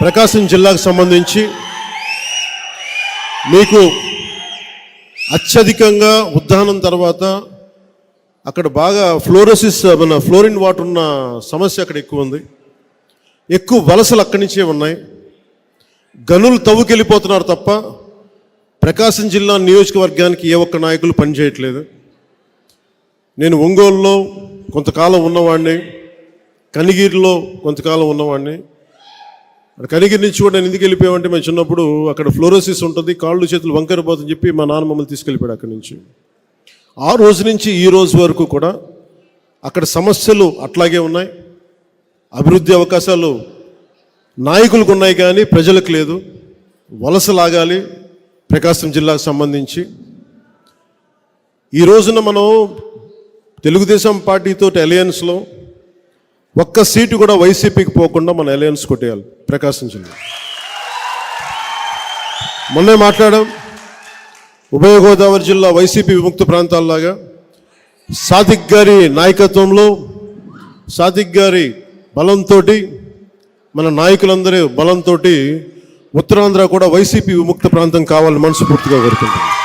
ప్రకాశం జిల్లాకు సంబంధించి మీకు అత్యధికంగా ఉద్దానం తర్వాత అక్కడ బాగా ఫ్లోరోసిస్ మన ఫ్లోరిన్ వాటర్ ఉన్న సమస్య అక్కడ ఎక్కువ ఉంది. ఎక్కువ వలసలు అక్కడి నుంచే ఉన్నాయి. గనులు తవ్వుకెళ్ళిపోతున్నారు తప్ప ప్రకాశం జిల్లా నియోజకవర్గానికి ఏ ఒక్క నాయకులు పనిచేయట్లేదు నేను ఒంగోలులో కొంతకాలం ఉన్నవాడిని కనిగిరిలో కొంతకాలం ఉన్నవాడిని అక్కడ కనిగిరి నుంచి కూడా నేను ఎందుకు వెళ్ళిపోయామంటే మేము చిన్నప్పుడు అక్కడ ఫ్లోరోసిస్ ఉంటుంది కాళ్ళు చేతులు వంకరిపోతుందని చెప్పి మా నాన్న మమ్మల్ని తీసుకెళ్ళిపోయాడు అక్కడి నుంచి. ఆ రోజు నుంచి ఈ రోజు వరకు కూడా అక్కడ సమస్యలు అట్లాగే ఉన్నాయి. అభివృద్ధి అవకాశాలు నాయకులకు ఉన్నాయి కానీ ప్రజలకు లేదు. వలస లాగాలి ప్రకాశం జిల్లాకు సంబంధించి. ఈ రోజున మనం తెలుగుదేశం పార్టీతో అలయన్స్లో ఒక్క సీటు కూడా వైసీపీకి పోకుండా మన అలయన్స్ కొట్టేయాలి. ప్రకాశం జిల్లా మొన్నే మాట్లాడాం ఉభయ గోదావరి జిల్లా వైసీపీ విముక్త ప్రాంతాల్లాగా. సాదిక్ గారి నాయకత్వంలో సాదిక్ గారి బలంతో మన నాయకులందరూ బలంతో ఉత్తరాంధ్ర కూడా వైసీపీ విముక్త ప్రాంతం కావాలని మనస్ఫూర్తిగా కోరుకుంటున్నాం.